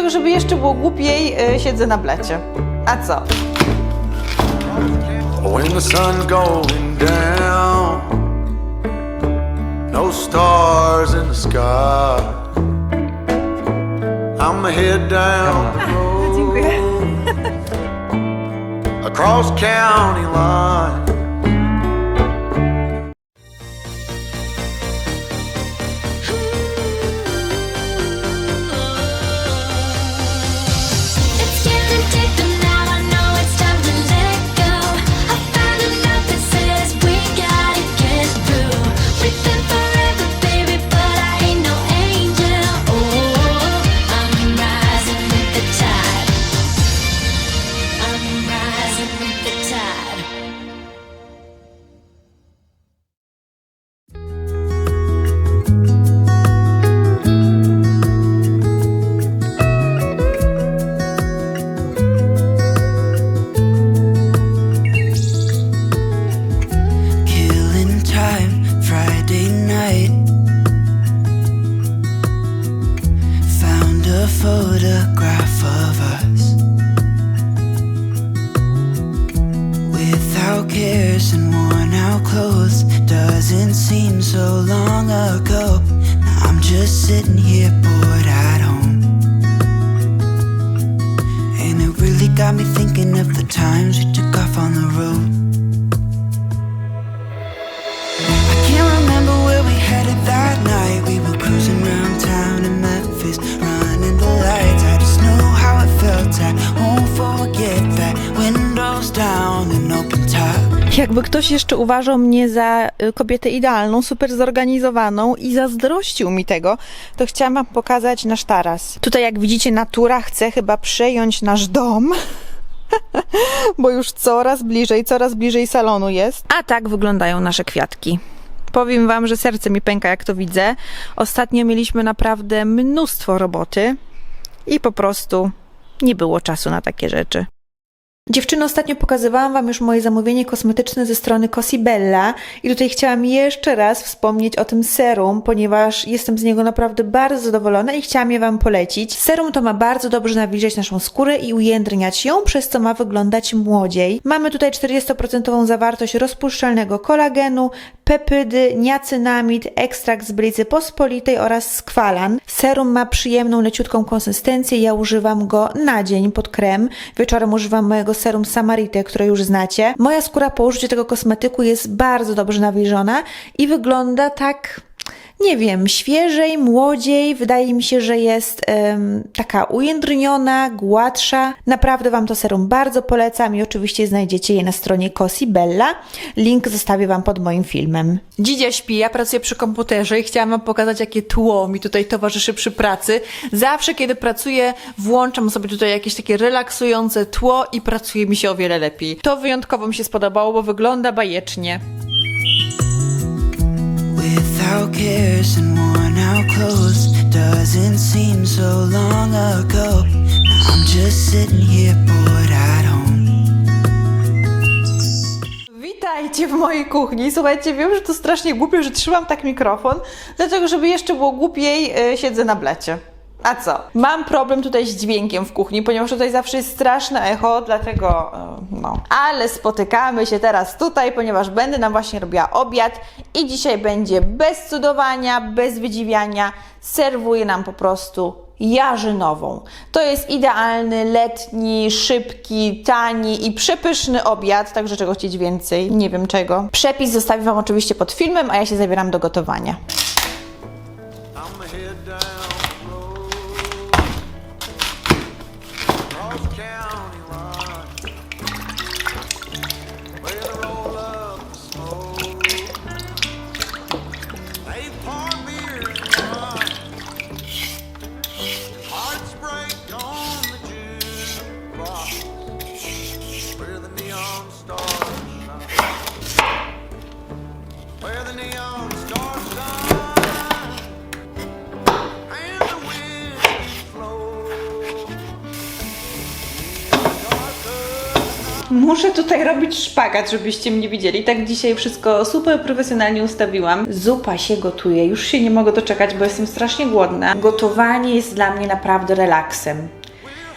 Dlatego, żeby jeszcze było głupiej, y, siedzę na blecie. A co? When the sun's going down, no stars in the sky. I'm head down the road across county line. So long ago. Now I'm just sitting here bored Jakby ktoś jeszcze uważał mnie za y, kobietę idealną, super zorganizowaną i zazdrościł mi tego, to chciałam wam pokazać nasz taras. Tutaj jak widzicie natura chce chyba przejąć nasz dom. Bo już coraz bliżej, coraz bliżej salonu jest. A tak wyglądają nasze kwiatki. Powiem wam, że serce mi pęka, jak to widzę. Ostatnio mieliśmy naprawdę mnóstwo roboty i po prostu nie było czasu na takie rzeczy. Dziewczyny, ostatnio pokazywałam Wam już moje zamówienie kosmetyczne ze strony Cosibella i tutaj chciałam jeszcze raz wspomnieć o tym serum, ponieważ jestem z niego naprawdę bardzo zadowolona i chciałam je Wam polecić. Serum to ma bardzo dobrze nawilżać naszą skórę i ujędrniać ją, przez co ma wyglądać młodziej. Mamy tutaj 40% zawartość rozpuszczalnego kolagenu, pepydy, niacynamid, ekstrakt z blizy pospolitej oraz skwalan. Serum ma przyjemną, leciutką konsystencję. Ja używam go na dzień pod krem. Wieczorem używam mojego serum Samarity, które już znacie. Moja skóra po użyciu tego kosmetyku jest bardzo dobrze nawilżona i wygląda tak nie wiem, świeżej, młodziej. Wydaje mi się, że jest em, taka ujędrniona, gładsza. Naprawdę Wam to serum bardzo polecam i oczywiście znajdziecie je na stronie Cosibella. Link zostawię Wam pod moim filmem. Dzidzia śpi, ja pracuję przy komputerze i chciałam Wam pokazać, jakie tło mi tutaj towarzyszy przy pracy. Zawsze, kiedy pracuję, włączam sobie tutaj jakieś takie relaksujące tło i pracuje mi się o wiele lepiej. To wyjątkowo mi się spodobało, bo wygląda bajecznie. Without cares and worn out clothes. Doesn't seem so long ago. I'm just sitting here bored at home. Witajcie w mojej kuchni. Słuchajcie, wiem, że to strasznie głupie, że trzymam tak mikrofon, dlatego żeby jeszcze było głupiej, yy, siedzę na blecie. A co? Mam problem tutaj z dźwiękiem w kuchni, ponieważ tutaj zawsze jest straszne echo, dlatego yy, no. Ale spotykamy się teraz tutaj, ponieważ będę nam właśnie robiła obiad i dzisiaj będzie bez cudowania, bez wydziwiania. Serwuję nam po prostu jarzynową. To jest idealny, letni, szybki, tani i przepyszny obiad, także czego chcieć więcej, nie wiem czego. Przepis zostawię Wam oczywiście pod filmem, a ja się zabieram do gotowania. Muszę tutaj robić szpagat, żebyście mnie widzieli. Tak dzisiaj wszystko super profesjonalnie ustawiłam. Zupa się gotuje. Już się nie mogę doczekać, bo jestem strasznie głodna. Gotowanie jest dla mnie naprawdę relaksem.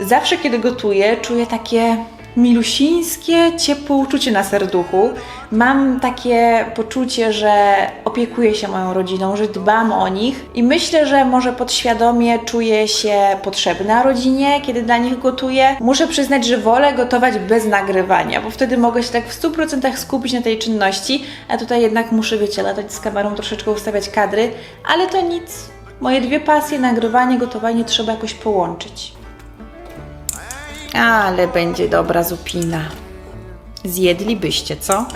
Zawsze, kiedy gotuję, czuję takie milusińskie, ciepłe uczucie na serduchu. Mam takie poczucie, że opiekuję się moją rodziną, że dbam o nich i myślę, że może podświadomie czuję się potrzebna rodzinie, kiedy dla nich gotuję. Muszę przyznać, że wolę gotować bez nagrywania, bo wtedy mogę się tak w 100% skupić na tej czynności, a tutaj jednak muszę, wiecie, latać z kamerą, troszeczkę ustawiać kadry, ale to nic. Moje dwie pasje, nagrywanie, gotowanie trzeba jakoś połączyć. Ale będzie dobra zupina. Zjedlibyście, co?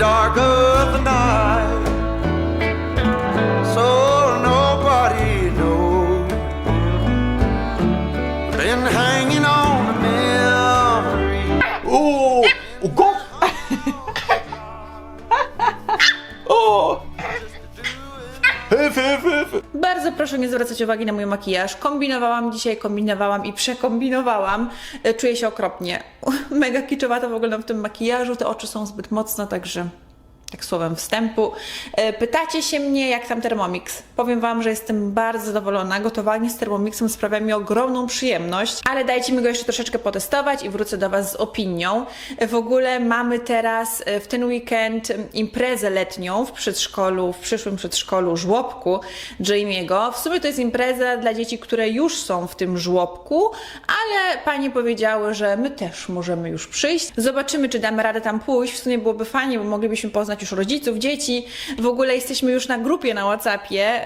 Dark of proszę nie zwracać uwagi na mój makijaż. Kombinowałam dzisiaj, kombinowałam i przekombinowałam. E, Czuję się okropnie. Mega kiczowato wyglądam w tym makijażu. Te oczy są zbyt mocno, także tak słowem wstępu. E, Pytacie się mnie, jak tam Thermomix. Powiem Wam, że jestem bardzo zadowolona. Gotowanie z Thermomixem sprawia mi ogromną przyjemność, ale dajcie mi go jeszcze troszeczkę potestować i wrócę do Was z opinią. E, W ogóle mamy teraz e, w ten weekend imprezę letnią w przedszkolu, w przyszłym przedszkolu żłobku Jamie'ego. W sumie to jest impreza dla dzieci, które już są w tym żłobku, ale panie powiedziały, że my też możemy już przyjść. Zobaczymy, czy damy radę tam pójść. W sumie byłoby fajnie, bo moglibyśmy poznać już rodziców, dzieci. W ogóle jesteśmy już na grupie na WhatsAppie,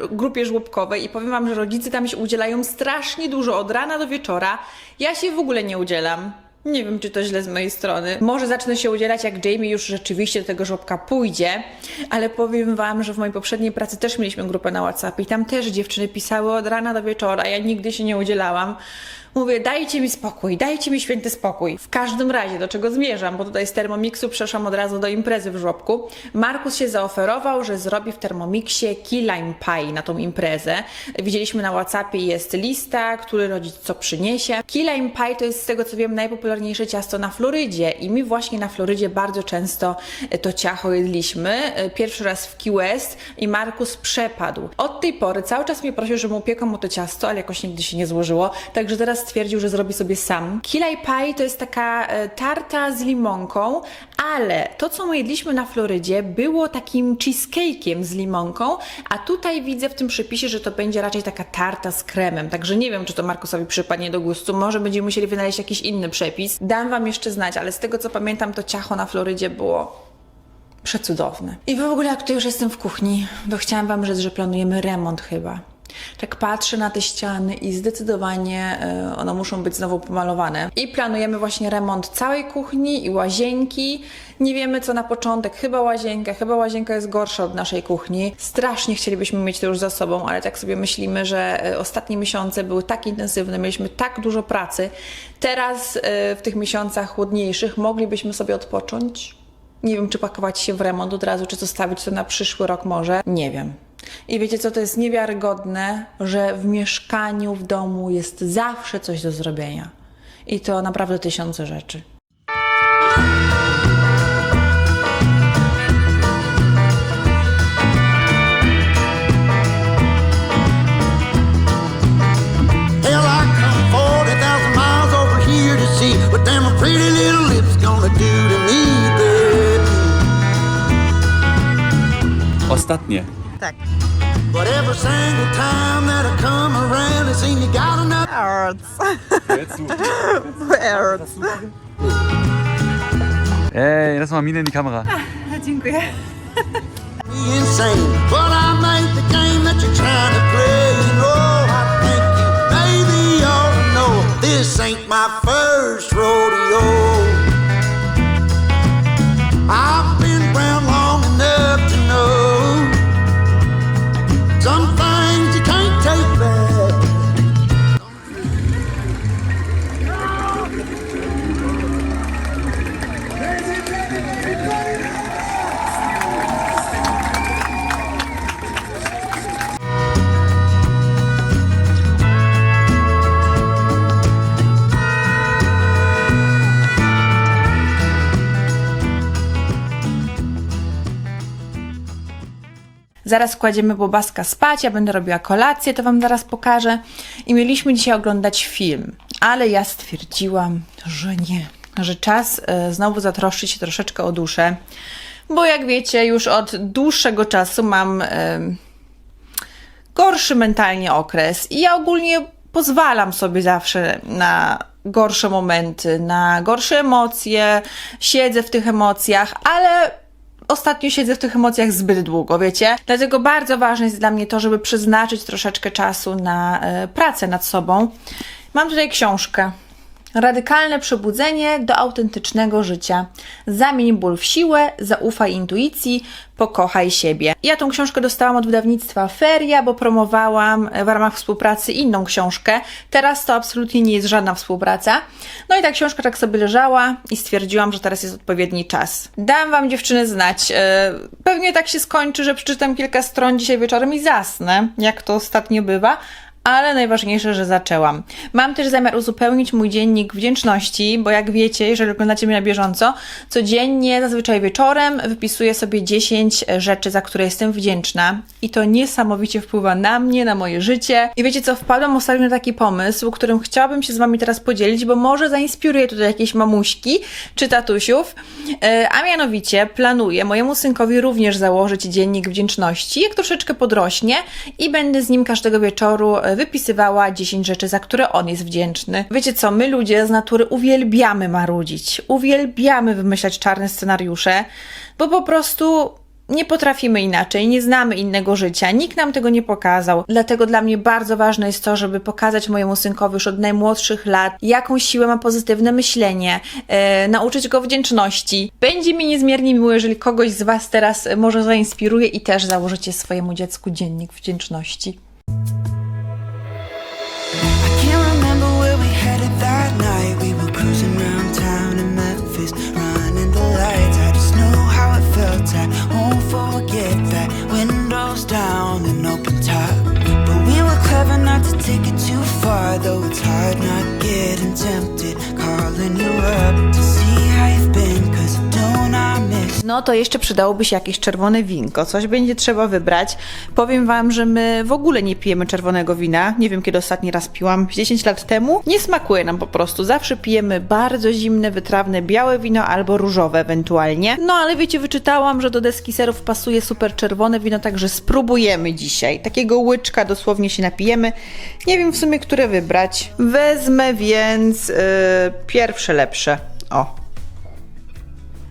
yy, grupie żłobkowej i powiem wam, że rodzice tam się udzielają strasznie dużo od rana do wieczora. Ja się w ogóle nie udzielam. Nie wiem, czy to źle z mojej strony. Może zacznę się udzielać, jak Jamie już rzeczywiście do tego żłobka pójdzie, ale powiem Wam, że w mojej poprzedniej pracy też mieliśmy grupę na WhatsApp i tam też dziewczyny pisały od rana do wieczora. Ja nigdy się nie udzielałam. Mówię, dajcie mi spokój, dajcie mi święty spokój. W każdym razie, do czego zmierzam, bo tutaj z Thermomixu przeszłam od razu do imprezy w żłobku. Markus się zaoferował, że zrobi w Thermomixie key lime pie na tą imprezę. Widzieliśmy na Whatsappie jest lista, który rodzic co przyniesie. Key lime pie to jest z tego co wiem najpopularniejsze ciasto na Florydzie i my właśnie na Florydzie bardzo często e, to ciacho jedliśmy. E, Pierwszy raz w Key West i Markus przepadł. Od tej pory cały czas mnie prosił, żebym upiekał mu to ciasto, ale jakoś nigdy się nie złożyło, także teraz stwierdził, że zrobi sobie sam. Lime pie to jest taka e, tarta z limonką, ale to co my jedliśmy na Florydzie było takim cheesecake'iem z limonką, a tutaj widzę w tym przepisie, że to będzie raczej taka tarta z kremem, także nie wiem, czy to Markusowi przypadnie do gustu, może będziemy musieli wynaleźć jakiś inny przepis. Dam Wam jeszcze znać, ale z tego co pamiętam, to ciacho na Florydzie było przecudowne. I w ogóle jak tutaj już jestem w kuchni, to chciałam Wam rzec, że planujemy remont chyba. Tak patrzę na te ściany i zdecydowanie e, one muszą być znowu pomalowane. I planujemy właśnie remont całej kuchni i łazienki. Nie wiemy co na początek, chyba łazienka, chyba łazienka jest gorsza od naszej kuchni. Strasznie chcielibyśmy mieć to już za sobą, ale tak sobie myślimy, że e, ostatnie miesiące były tak intensywne, mieliśmy tak dużo pracy. Teraz e, w tych miesiącach chłodniejszych moglibyśmy sobie odpocząć. Nie wiem, czy pakować się w remont od razu, czy zostawić to na przyszły rok może. Nie wiem. I wiecie co, to jest niewiarygodne, że w mieszkaniu, w domu jest zawsze coś do zrobienia. I to naprawdę tysiące rzeczy. You got enough. Ej, lass mal Mine in die Kamera. Dziękuję. Zaraz kładziemy Bobaska spać, ja będę robiła kolację, to Wam zaraz pokażę. I mieliśmy dzisiaj oglądać film, ale ja stwierdziłam, że nie, że czas e, znowu zatroszczyć się troszeczkę o duszę, bo jak wiecie, już od dłuższego czasu mam e, gorszy mentalnie okres i ja ogólnie pozwalam sobie zawsze na gorsze momenty, na gorsze emocje, siedzę w tych emocjach, ale ostatnio siedzę w tych emocjach zbyt długo, wiecie? Dlatego bardzo ważne jest dla mnie to, żeby przeznaczyć troszeczkę czasu na e, pracę nad sobą. Mam tutaj książkę. Radykalne przebudzenie do autentycznego życia. Zamień ból w siłę, zaufaj intuicji, pokochaj siebie. Ja tą książkę dostałam od wydawnictwa Feria, bo promowałam w ramach współpracy inną książkę. Teraz to absolutnie nie jest żadna współpraca. No i ta książka tak sobie leżała i stwierdziłam, że teraz jest odpowiedni czas. Dam Wam dziewczyny znać. E, Pewnie tak się skończy, że przeczytam kilka stron dzisiaj wieczorem i zasnę, jak to ostatnio bywa ale najważniejsze, że zaczęłam. Mam też zamiar uzupełnić mój dziennik wdzięczności, bo jak wiecie, jeżeli oglądacie mnie na bieżąco, codziennie, zazwyczaj wieczorem, wypisuję sobie 10 rzeczy, za które jestem wdzięczna. I to niesamowicie wpływa na mnie, na moje życie. I wiecie co, wpadłam ostatnio na taki pomysł, którym chciałabym się z Wami teraz podzielić, bo może zainspiruje tutaj jakieś mamuśki czy tatusiów. E, A mianowicie planuję mojemu synkowi również założyć dziennik wdzięczności, jak troszeczkę podrośnie i będę z nim każdego wieczoru e, wypisywała 10 rzeczy, za które on jest wdzięczny. Wiecie co, my ludzie z natury uwielbiamy marudzić, uwielbiamy wymyślać czarne scenariusze, bo po prostu nie potrafimy inaczej, nie znamy innego życia, nikt nam tego nie pokazał. Dlatego dla mnie bardzo ważne jest to, żeby pokazać mojemu synkowi już od najmłodszych lat, jaką siłę ma pozytywne myślenie, e, nauczyć go wdzięczności. Będzie mi niezmiernie miło, jeżeli kogoś z Was teraz e, może zainspiruje i też założycie swojemu dziecku dziennik wdzięczności. Though it's hard not getting tempted. Calling you up No to jeszcze przydałoby się jakieś czerwone winko, coś będzie trzeba wybrać. Powiem Wam, że my w ogóle nie pijemy czerwonego wina. Nie wiem, kiedy ostatni raz piłam, 10 lat temu. Nie smakuje nam po prostu. Zawsze pijemy bardzo zimne, wytrawne, białe wino albo różowe ewentualnie. No ale wiecie, wyczytałam, że do deski serów pasuje super czerwone wino, także spróbujemy dzisiaj. Takiego łyczka dosłownie się napijemy. Nie wiem w sumie, które wybrać. Wezmę więc yy, pierwsze lepsze. O,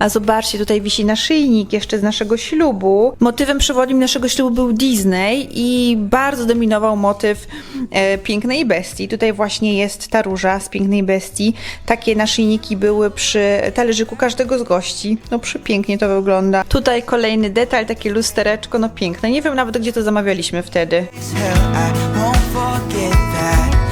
a zobaczcie, tutaj wisi naszyjnik jeszcze z naszego ślubu. Motywem przewodnim naszego ślubu był Disney i bardzo dominował motyw e, Pięknej Bestii. Tutaj właśnie jest ta róża z Pięknej Bestii. Takie naszyjniki były przy talerzyku każdego z gości. No przepięknie to wygląda. Tutaj kolejny detal, takie lustereczko, no piękne. Nie wiem nawet, gdzie to zamawialiśmy wtedy. I won't forget that.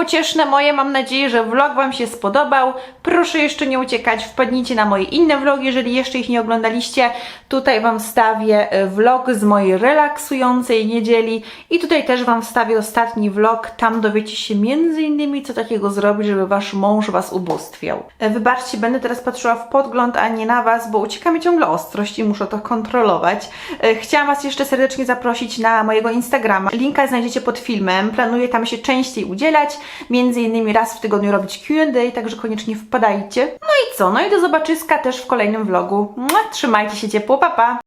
Pocieszne moje, mam nadzieję, że vlog Wam się spodobał. Proszę jeszcze nie uciekać, wpadnijcie na moje inne vlogi, jeżeli jeszcze ich nie oglądaliście. Tutaj Wam wstawię e, vlog z mojej relaksującej niedzieli i tutaj też Wam wstawię ostatni vlog. Tam dowiecie się między innymi, co takiego zrobić, żeby Wasz mąż Was ubóstwiał. E, Wybaczcie, będę teraz patrzyła w podgląd, a nie na Was, bo ucieka mi ciągle ostrość i muszę to kontrolować. E, Chciałam Was jeszcze serdecznie zaprosić na mojego Instagrama. Linka znajdziecie pod filmem. Planuję tam się częściej udzielać, między innymi raz w tygodniu robić Q&A, także koniecznie wpadajcie. No i co? No i do zobaczyska też w kolejnym vlogu. Trzymajcie się ciepło, pa pa!